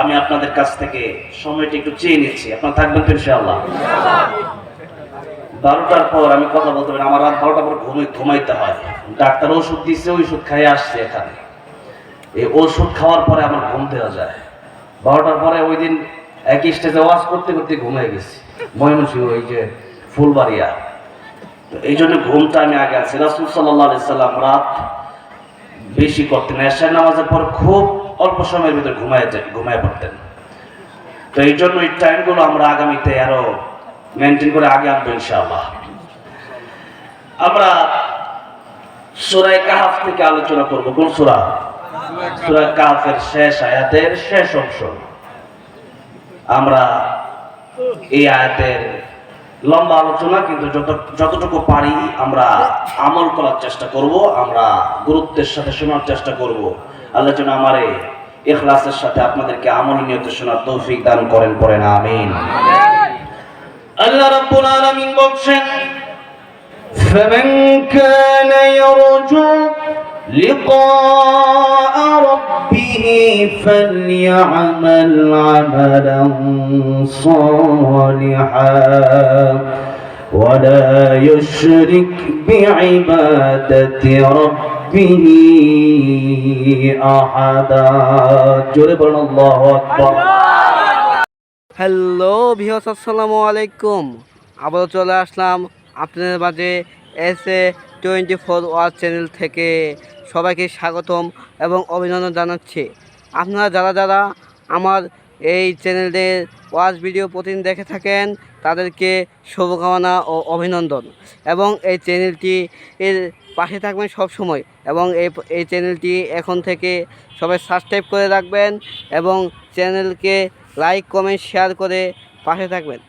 আমি আপনাদের কাছ থেকে সময়টা একটু চেয়ে নিচ্ছি। আপনারা থাকবেন তো ইনশাআল্লাহ। বারোটার পর আমি কথা বলতে পারি আমার রাত বারোটার পর ঘুমে ঘুমাইতে হয়। ডাক্তার ওষুধ দিচ্ছে ওষুধ খাইয়ে আসছে এখানে। এই ওষুধ খাওয়ার পরে আমার ঘুম দেওয়া যায়। বারোটার পরে ওই দিন একই স্টেজে ওয়াশ করতে করতে ঘুমিয়ে গেছি। ময়মনসিংহ ওই যে ফুলবাড়িয়া। এই জন্য ঘুমটা আমি আগে আছি রাসুল সাল্লাহ সাল্লাম রাত বেশি করতেন। এশার নামাজের পর খুব অল্প সময়ের ভিতরে ঘুমায় ঘুমায় পড়তেন। তো এই জন্য এই টাইমগুলো আমরা আগামীতে আরও মেনটেন করে আগে আনব ইনশাআল্লাহ। আমরা সুরায় কাহাফ থেকে আলোচনা করব। কোন সুরা? সুরা কাহাফের শেষ আয়াতের শেষ অংশ। আমরা এই আয়াতের লম্বা আলোচনা কিন্তু যত যতটুকু পারি আমরা আমল করার চেষ্টা করব আমরা গুরুত্বের সাথে শোনার চেষ্টা করব আল্লাহ যেন আমার এই ইখলাসের সাথে আপনাদেরকে আমল নিয়ত শোনার তৌফিক দান করেন পড়েন আমিন আল্লাহ রাব্বুল আলামিন বলছেন فمن كان يرجو لقاء ربه فليعمل عملا صالحا ولا يشرك بعبادة ربه أحدا جرب الله أكبر হ্যালো ভিওস আসসালামু আলাইকুম আবারও চলে আসলাম আপনাদের মাঝে S A twenty four watch channel থেকে সবাইকে স্বাগতম এবং অভিনন্দন জানাচ্ছি। আপনারা যারা যারা আমার এই চ্যানেলের ওয়াচ ভিডিও প্রতিদিন দেখে থাকেন, তাদেরকে শুভকামনা ও অভিনন্দন। এবং এই চ্যানেলটি এর পাশে থাকবেন সব সময় এবং এই এই চ্যানেলটি এখন থেকে সবাই সাবস্ক্রাইব করে রাখবেন এবং চ্যানেলকে লাইক, কমেন্ট, শেয়ার করে পাশে থাকবেন।